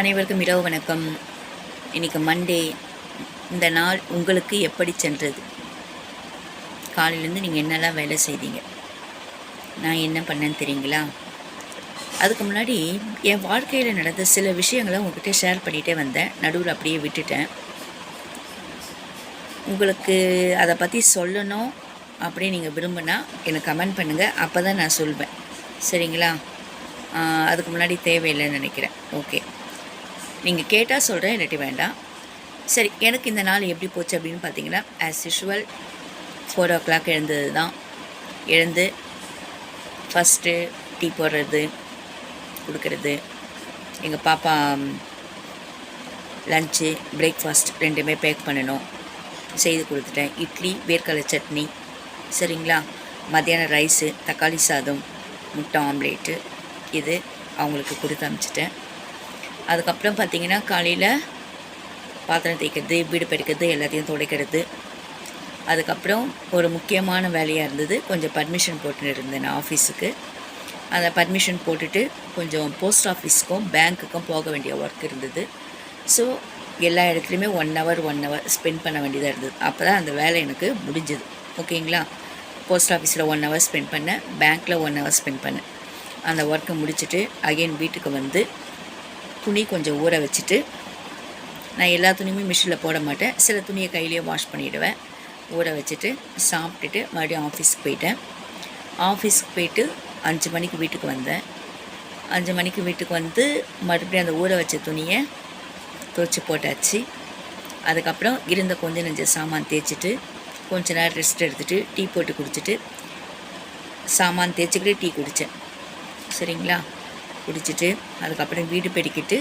அனைவருக்கும் இரவு வணக்கம். இன்னைக்கு மண்டே இந்த நாள் உங்களுக்கு எப்படி சென்றது? காலையிலேருந்து நீங்கள் என்னெல்லாம் வேலை செய்தீங்க? நான் என்ன பண்ணேன்னு தெரியுங்களா? அதுக்கு முன்னாடி என் வாழ்க்கையில் நடந்த சில விஷயங்களை உங்ககிட்ட ஷேர் பண்ணிகிட்டே வந்தேன். நடுவில் அப்படியே விட்டுட்டேன். உங்களுக்கு அதை பற்றி சொல்லணும் அப்படின்னு நீங்கள் விரும்பினா எனக்கு கமெண்ட் பண்ணுங்கள் அப்போ தான் நான் சொல்வேன். சரிங்களா? அதுக்கு முன்னாடி தேவையில்லைன்னு நினைக்கிறேன். ஓகே நீங்கள் கேட்டால் சொல்கிறேன் இல்லாட்டி வேண்டாம். சரி எனக்கு இந்த நாள் எப்படி போச்சு அப்படின்னு பார்த்தீங்கன்னா as usual four o'clock எழுந்தது தான் எழுந்து ஃபஸ்ட்டு டீ போடுறது கொடுக்கறது எங்கள் பாப்பா லஞ்சு பிரேக்ஃபாஸ்ட் ரெண்டுமே பேக் பண்ணணும். செய்து கொடுத்துட்டேன். இட்லி வேர்க்கடலை சட்னி சரிங்களா? மத்தியானம் ரைஸு தக்காளி சாதம் முட்டை ஆம்லேட்டு இது அவங்களுக்கு கொடுத்து அனுப்பிச்சிட்டேன். அதுக்கப்புறம் பார்த்தீங்கன்னா காலையில் பாத்திரம் தேய்க்கிறது வீடு பெருக்கிறது எல்லாத்தையும் துடைக்கிறது. அதுக்கப்புறம் ஒரு முக்கியமான வேலையாக இருந்தது கொஞ்சம் பர்மிஷன் போட்டுன்னு இருந்தேன் நான் ஆஃபீஸுக்கு அந்த பர்மிஷன் போட்டுட்டு கொஞ்சம் போஸ்ட் ஆஃபீஸ்க்கும் பேங்க்குக்கும் போக வேண்டிய ஒர்க் இருந்தது. ஸோ எல்லா இடத்துலையுமே one hour one hour spend பண்ண வேண்டியதாக இருந்தது. அப்போ தான் அந்த வேலை எனக்கு முடிஞ்சது. ஓகேங்களா? போஸ்ட் ஆஃபீஸில் ஒன் ஹவர் ஸ்பெண்ட் பண்ணேன் பேங்க்கில் ஒன் ஹவர் ஸ்பெண்ட் பண்ணேன். அந்த ஒர்க்கை முடிச்சுட்டு அகைன் வீட்டுக்கு வந்து துணி கொஞ்சம் ஊற வச்சுட்டு நான் எல்லா துணியுமே மிஷினில் போட மாட்டேன். சில துணியை கையிலேயே வாஷ் பண்ணிவிடுவேன் ஊற வச்சுட்டு சாப்பிட்டுட்டு மறுபடியும் ஆஃபீஸ்க்கு போயிட்டேன். ஆஃபீஸ்க்கு போயிட்டு அஞ்சு மணிக்கு வீட்டுக்கு வந்தேன். அஞ்சு மணிக்கு வீட்டுக்கு வந்து மறுபடியும் அந்த ஊற வச்ச துணியை துவைச்சி போட்டாச்சு. அதுக்கப்புறம் இருந்த கொஞ்சம் நெஞ்ச சாமான் தேய்ச்சிட்டு கொஞ்ச நேரம் ரெஸ்ட் எடுத்துகிட்டு டீ போட்டு குடிச்சிட்டு சாமான் தேய்ச்சிக்கிட்டு டீ குடித்தேன் சரிங்களா? குடிச்சிட்டு அதுக்கப்புறம் வீடு பெருக்கிட்டு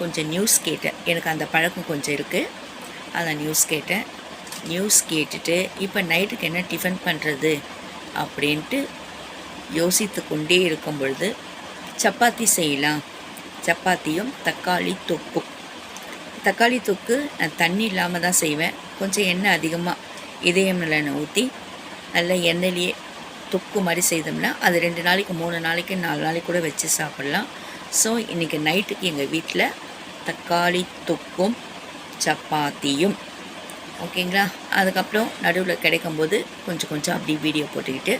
கொஞ்சம் நியூஸ் கேட்டேன். எனக்கு அந்த பழக்கம் கொஞ்சம் இருக்குது அந்த நியூஸ் கேட்டேன். நியூஸ் கேட்டுட்டு இப்போ நைட்டுக்கு என்ன டிஃபன் பண்ணுறது அப்படின்ட்டு யோசித்து கொண்டே இருக்கும் பொழுது சப்பாத்தி செய்யலாம். சப்பாத்தியும் தக்காளி தொக்கும் தக்காளி தொக்கு நான் தண்ணி இல்லாமல் தான் செய்வேன். கொஞ்சம் எண்ணெய் அதிகமாக இதயம் நல்லெண்ணெய் ஊற்றி நல்லா எண்ணெயிலேயே தொக்கு மாதிரி செய்தோம்னா அது ரெண்டு நாளைக்கு மூணு நாளைக்கு நாலு நாளைக்கு கூட வச்சு சாப்பிட்லாம். ஸோ இன்றைக்கி நைட்டுக்கு எங்கள் வீட்டில் தக்காளி தொக்கும் சப்பாத்தியும். ஓகேங்களா? அதுக்கப்புறம் நடுவில் கிடைக்கும்போது கொஞ்சம் கொஞ்சம் அப்படி வீடியோ போட்டுக்கிட்டு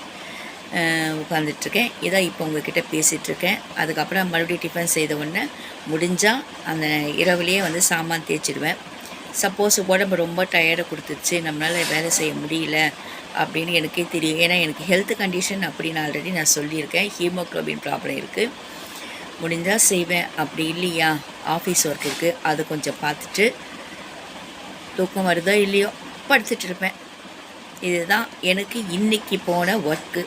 உட்காந்துட்ருக்கேன் இதான் இப்போ உங்ககிட்ட பேசிகிட்ருக்கேன் அதுக்கப்புறம் மறுபடியும் டிஃபன் செய்த உடனே முடிஞ்சால் அந்த இரவுலேயே வந்து சாமான் தேய்ச்சிடுவேன். சப்போஸ் உடம்பு ரொம்ப டயர்டை கொடுத்துருச்சு நம்மளால் வேலை செய்ய முடியல அப்படின்னு எனக்கே தெரியும். ஏன்னா எனக்கு ஹெல்த் கண்டிஷன் அப்படின்னு ஆல்ரெடி நான் சொல்லியிருக்கேன். ஹீமோக்ளோபின் ப்ராப்ளம் இருக்குது முடிஞ்சால் செய்வேன். அப்படி இல்லையா? ஆஃபீஸ் ஒர்க் இருக்குது அது கொஞ்சம் பார்த்துட்டு தூக்கம் வருதோ இல்லையோ படுத்துட்டு இருப்பேன். இதுதான் எனக்கு இன்னைக்கு போன ஒர்க்கு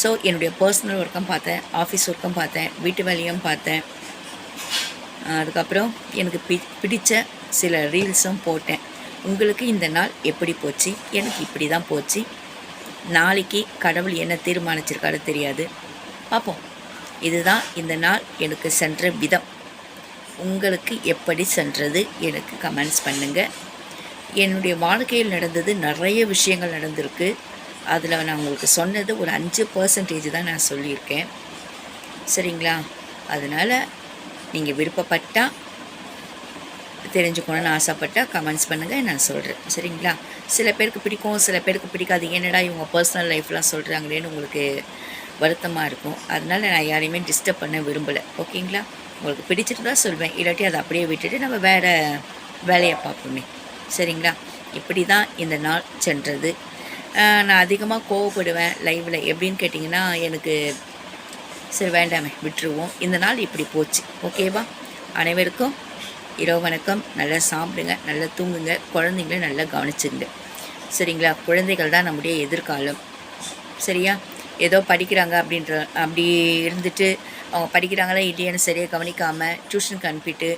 ஸோ என்னுடைய பர்சனல் ஒர்க்கும் பார்த்தேன் ஆஃபீஸ் ஒர்க்கும் பார்த்தேன் வீட்டு வேலையும் பார்த்தேன். அதுக்கப்புறம் எனக்கு பி பிடித்த சில ரீல்ஸும் போட்டேன். உங்களுக்கு இந்த நாள் எப்படி போச்சு? எனக்கு இப்படி தான் போச்சு. நாளைக்கு கடவுள் என்ன தீர்மானிச்சிருக்காரு தெரியாது. பார்ப்போம் இதுதான் இந்த நாள் எனக்கு சென்ற விதம். உங்களுக்கு எப்படி சென்றது எனக்கு கமெண்ட்ஸ் பண்ணுங்கள் என்னுடைய வாழ்க்கையில் நடந்தது நிறைய விஷயங்கள் நடந்திருக்கு. அதில் நான் உங்களுக்கு சொன்னது ஒரு அஞ்சு பர்சன்டேஜ் தான் நான் சொல்லியிருக்கேன். சரிங்களா? அதனால் நீங்கள் விருப்பப்பட்டால் தெரிஞ்சுக்கணும்னு ஆசைப்பட்டால் கமெண்ட்ஸ் பண்ணுங்கள் நான் சொல்கிறேன் சரிங்களா? சில பேருக்கு பிடிக்கும் சில பேருக்கு பிடிக்காது. என்னடா இவங்க பர்சனல் லைஃப்லாம் சொல்கிறாங்களேன்னு உங்களுக்கு வருத்தமாக இருக்கும். அதனால் நான் யாரையுமே டிஸ்டர்ப் பண்ண விரும்பலை. ஓகேங்களா? உங்களுக்கு பிடிச்சிருந்தா சொல்வேன். இல்லாட்டி அதை அப்படியே விட்டுட்டு நம்ம வேறு வேலையை பார்ப்போமே. சரிங்களா? இப்படி தான் இந்த நாள் சென்றது. நான் அதிகமாக கோவப்படுவேன் லைவில் எப்படின்னு கேட்டிங்கன்னா எனக்கு சரி வேண்டாமே விட்டுருவோம். இந்த நாள் இப்படி போச்சு. ஓகேவா அனைவருக்கும் இரவு வணக்கம். நல்லா சாப்பிடுங்க நல்லா தூங்குங்க. குழந்தைங்கள நல்லா கவனிச்சுங்க சரிங்களா? குழந்தைகள் தான் நம்முடைய எதிர்காலம். சரியா? ஏதோ படிக்கிறாங்க அப்படின்ற அப்படி இருந்துட்டு அவங்க படிக்கிறாங்களா இல்லையான்னு சரியாக கவனிக்காமல் டியூஷனுக்கு அனுப்பிட்டு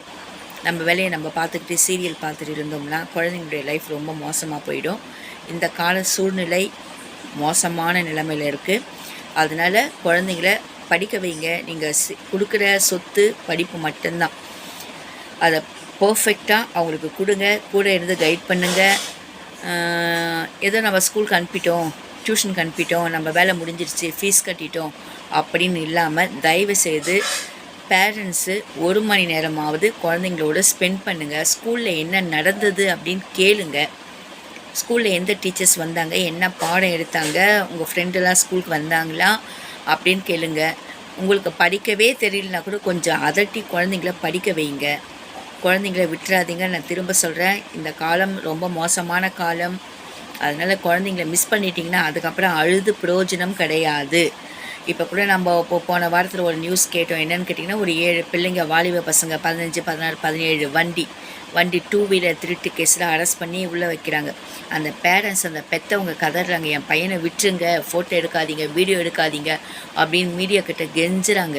நம்ம வேலையை நம்ம பார்த்துக்கிட்டு சீரியல் பார்த்துட்டு இருந்தோம்னா குழந்தைங்களுடைய லைஃப் ரொம்ப மோசமாக போயிடும். இந்த கால சூழ்நிலை மோசமான நிலைமையில் இருக்குது அதனால் குழந்தைங்கள படிக்க வைங்க. நீங்கள் சி- கொடுக்குற சொத்து படிப்பு மட்டும்தான். அதை பர்ஃபெக்டாக அவங்களுக்கு கொடுங்க. கூட இருந்து கைட் பண்ணுங்கள் ஏதோ நம்ம ஸ்கூலுக்கு அனுப்பிட்டோம். டியூஷனுக்கு அனுப்பிட்டோம். நம்ம வேலை முடிஞ்சிருச்சு. ஃபீஸ் கட்டிட்டோம். அப்படின்னு இல்லாமல் தயவு செய்து பேரண்ட்ஸு ஒரு மணி நேரமாவது குழந்தைங்களோட ஸ்பெண்ட் பண்ணுங்கள் ஸ்கூலில் என்ன நடந்தது அப்படின்னு கேளுங்க. ஸ்கூலில் எந்த டீச்சர்ஸ் வந்தாங்க? என்ன பாடம் எடுத்தாங்க? உங்கள் ஃப்ரெண்டெல்லாம் ஸ்கூலுக்கு வந்தாங்களா? அப்படின்னு கேளுங்க. உங்களுக்கு படிக்கவே தெரியலனா கூட கொஞ்சம் அதட்டி குழந்தைங்கள படிக்க வைங்க. குழந்தைங்கள விட்டுறாதீங்க. நான் திரும்ப சொல்கிறேன் இந்த காலம் ரொம்ப மோசமான காலம். அதனால் குழந்தைங்கள மிஸ் பண்ணிட்டீங்கன்னா அதுக்கப்புறம் அழுது பிரயோஜனம் கிடையாது. இப்போ கூட நம்ம இப்போ போன வாரத்தில் ஒரு நியூஸ் கேட்டோம். என்னென்னு கேட்டிங்கன்னா ஒரு ஏழு பிள்ளைங்க வாலிப பசங்க பதினஞ்சு பதினாறு பதினேழு வண்டி. வண்டி டூ வீலர் திருட்டு கேஸில் அரெஸ்ட் பண்ணி உள்ளே வைக்கிறாங்க. அந்த பேரண்ட்ஸ் அந்த பெற்றவங்க கதறாங்க என் பையனை விட்டுருங்க ஃபோட்டோ எடுக்காதீங்க வீடியோ எடுக்காதீங்க அப்படின்னு மீடியா கிட்ட கெஞ்சுறாங்க.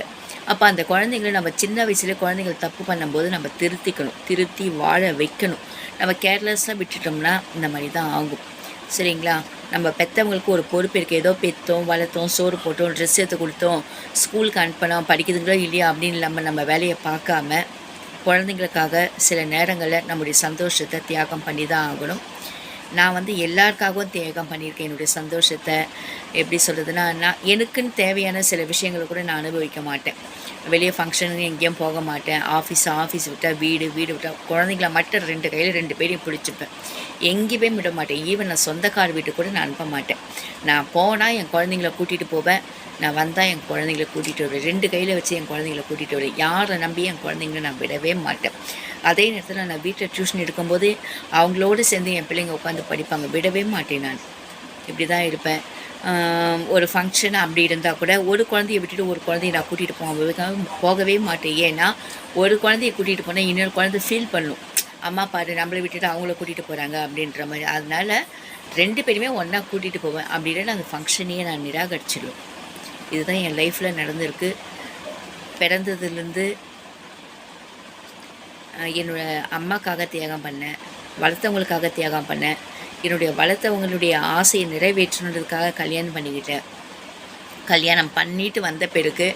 அப்போ அந்த குழந்தைங்கள நம்ம சின்ன வயசுல குழந்தைகள் தப்பு பண்ணும்போது நம்ம திருத்திக்கணும் திருத்தி வாழ வைக்கணும். நம்ம கேர்லெஸ்ஸாக விட்டுட்டோம்னா இந்த மாதிரி தான் ஆகும். சரிங்களா? நம்ம பெற்றவங்களுக்கு ஒரு பொறுப்பு இருக்குது ஏதோ பெற்றோம் வளர்த்தோம் சோறு போட்டோம் ட்ரெஸ் எடுத்து கொடுத்தோம் ஸ்கூலுக்கு அனுப்பினோம் படிக்குதுங்களோ இல்லையா அப்படின்னு இல்லாமல் நம்ம வேலையை பார்க்காம குழந்தைங்களுக்காக சில நேரங்களில் நம்முடைய சந்தோஷத்தை தியாகம் பண்ணி தான் ஆகணும். நான் வந்து எல்லாருக்காகவும் தியாகம் பண்ணியிருக்கேன். என்னுடைய சந்தோஷத்தை எப்படி சொல்கிறதுனா நான் எனக்குன்னு தேவையான சில விஷயங்களை கூட நான் அனுபவிக்க மாட்டேன். வெளியே ஃபங்க்ஷனுக்கு எங்கேயும் போக மாட்டேன். ஆஃபீஸ் ஆஃபீஸ் விட்டால் வீடு வீடு விட்டால் குழந்தைங்கள மட்டும் ரெண்டு கையில் ரெண்டு பேரையும் பிடிச்சிப்பேன். எங்கேயுமே விட மாட்டேன். ஈவன் நான் சொந்தக்கார் வீட்டுக்கு கூட நான் அனுப்ப மாட்டேன். நான் போனால் என் குழந்தைங்கள கூட்டிகிட்டு போவேன். நான் வந்தால் என் குழந்தைங்கள கூட்டிகிட்டு வருவேன். ரெண்டு கையில் வச்சு என் குழந்தைங்கள கூட்டிகிட்டு வருவேன். யாரை நம்பி என் குழந்தைங்கள நான் விடவே மாட்டேன். அதே நேரத்தில் நான் வீட்டில் டியூஷன் எடுக்கும்போது அவங்களோடு சேர்ந்து என் பிள்ளைங்க உட்காந்து படிப்பாங்க. விடவே மாட்டேன் நான். இப்படி தான் இருப்பேன் ஒரு ஃபங்க்ஷன் அப்படி இருந்தால் கூட ஒரு குழந்தைய விட்டுட்டு ஒரு குழந்தைய நான் கூட்டிகிட்டு போவேன் போகவே மாட்டேன். ஏன்னா ஒரு குழந்தைய கூட்டிகிட்டு போனால் இன்னொரு குழந்தை ஃபீல் பண்ணும். அம்மா பாரு நம்மளை விட்டுட்டு அவங்கள கூட்டிகிட்டு போகிறாங்க அப்படின்ற மாதிரி. அதனால ரெண்டு பேருமே ஒன்றா கூட்டிகிட்டு போவேன். அப்படி இல்லைன்னா அந்த ஃபங்க்ஷனையே நான் நிராகரிச்சிடுவேன் இதுதான் என் லைஃப்பில் நடந்திருக்கு. பிறந்ததுலேருந்து என்னோடய என்னோட அம்மாக்காக தியாகம் பண்ணேன். வளர்த்தவங்களுக்காக தியாகம் பண்ணேன். என்னுடைய வளர்த்தவங்களுடைய ஆசையை நிறைவேற்றணுன்றதுக்காக கல்யாணம் பண்ணிக்கிட்டேன். கல்யாணம் பண்ணிட்டு வந்த பிறகு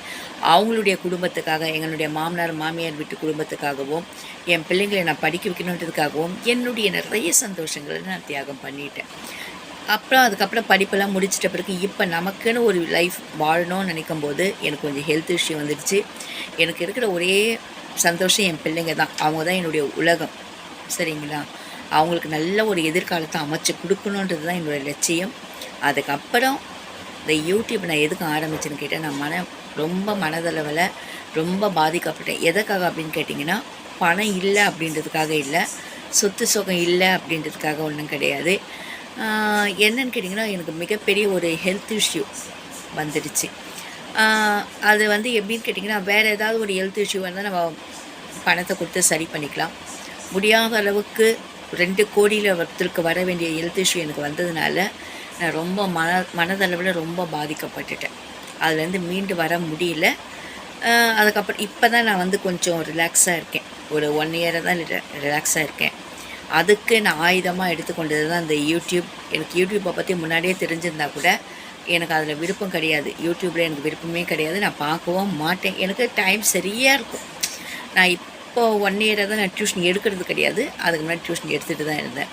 அவங்களுடைய குடும்பத்துக்காக எங்களுடைய மாமனார் மாமியார் வீட்டு குடும்பத்துக்காகவும் என் பிள்ளைங்களை நான் படிக்க வைக்கணுன்றதுக்காகவும் என்னுடைய நிறைய சந்தோஷங்களை நான் தியாகம் பண்ணிட்டேன். அப்புறம் அதுக்கப்புறம் படிப்பெல்லாம் முடிச்சிட்ட பிறகு இப்போ நமக்குன்னு ஒரு லைஃப் வாழணும்னு நினைக்கும் போது எனக்கு கொஞ்சம் ஹெல்த் இஷ்யூ வந்துடுச்சு. எனக்கு இருக்கிற ஒரே சந்தோஷம் என் பிள்ளைங்க தான். அவங்க தான் என்னுடைய உலகம். சரிங்களா? அவங்களுக்கு நல்ல ஒரு எதிர்காலத்தை அமைச்சு கொடுக்கணுன்றது தான் என்னோடய லட்சியம். அதுக்கப்புறம் இந்த யூடியூப் நான் எதுக்கு ஆரம்பிச்சேன்னு கேட்டால் நான் மன ரொம்ப மனதளவில் ரொம்ப பாதிக்கப்பட்டேன். எதுக்காக அப்படின்னு கேட்டிங்கன்னா பணம் இல்லை அப்படின்றதுக்காக இல்லை. சொத்து சுகம் இல்லை அப்படின்றதுக்காக ஒன்றும் கிடையாது. என்னன்னு கேட்டிங்கன்னா எனக்கு மிகப்பெரிய ஒரு ஹெல்த் இஷ்யூ வந்துடுச்சு. அது வந்து எப்படின்னு கேட்டிங்கன்னா வேறு ஏதாவது ஒரு ஹெல்த் இஷ்யூ வந்தால் நம்ம பணத்தை கொடுத்து சரி பண்ணிக்கலாம். முடியாத அளவுக்கு ரெண்டு கோடியில் ஒருத்தருக்கு வர வேண்டிய ஹெல்த் இஷ்யூ எனக்கு வந்ததுனால நான் ரொம்ப மன மனதளவில் ரொம்ப பாதிக்கப்பட்டுட்டேன். அதுலேருந்து மீண்டு வர முடியல. அதுக்கப்புறம் இப்போ தான் நான் வந்து கொஞ்சம் ரிலாக்ஸாக இருக்கேன். ஒரு ஒன் இயராக தான் ரிலாக்ஸாக இருக்கேன். அதுக்கு நான் ஆயுதமாக எடுத்துக்கொண்டது தான் இந்த யூடியூப். எனக்கு யூடியூப்பை பற்றி முன்னாடியே தெரிஞ்சிருந்தா கூட எனக்கு அதில் விருப்பம் கிடையாது. யூடியூப்பில் எனக்கு விருப்பமே கிடையாது. நான் பார்க்கவும் மாட்டேன். எனக்கு டைம் சரியாக இருக்கும். நான் இப்போ ஒன் இயராக தான் நான் டியூஷன் எடுக்கிறது கிடையாது. அதுக்கு முன்னாடி டியூஷன் எடுத்துகிட்டு தான் இருந்தேன்.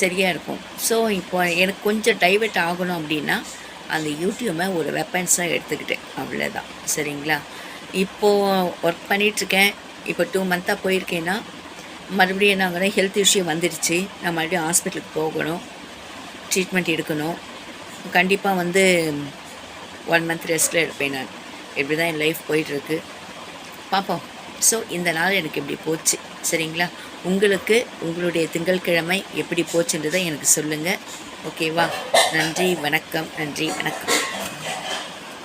சரியாக இருக்கும். ஸோ இப்போ எனக்கு கொஞ்சம் டைவெர்ட் ஆகணும் அப்படின்னா அந்த யூடியூப்பை ஒரு வெப்பன்ஸாக எடுத்துக்கிட்டேன். அவ்வளோதான் சரிங்களா? இப்போது ஒர்க் பண்ணிகிட்ருக்கேன் இப்போ டூ மந்த்தாக போயிருக்கேன்னா மறுபடியும் என்ன ஆகுனா ஹெல்த் இஷ்யூ வந்துடுச்சு நான் மறுபடியும் ஹாஸ்பிட்டலுக்கு போகணும். ட்ரீட்மெண்ட் எடுக்கணும். கண்டிப்பாக வந்து ஒன் மந்த் ரெஸ்ட்டில் எடுப்பேன் நான். இப்படி தான் என் லைஃப் போயிட்டுருக்கு. பார்ப்போம். ஸோ இந்த நாள் எனக்கு இப்படி போச்சு. சரிங்களா? உங்களுக்கு உங்களுடைய திங்கட்கிழமை எப்படி போச்சுன்றதை எனக்கு சொல்லுங்கள் ஓகேவா நன்றி வணக்கம். நன்றி வணக்கம்.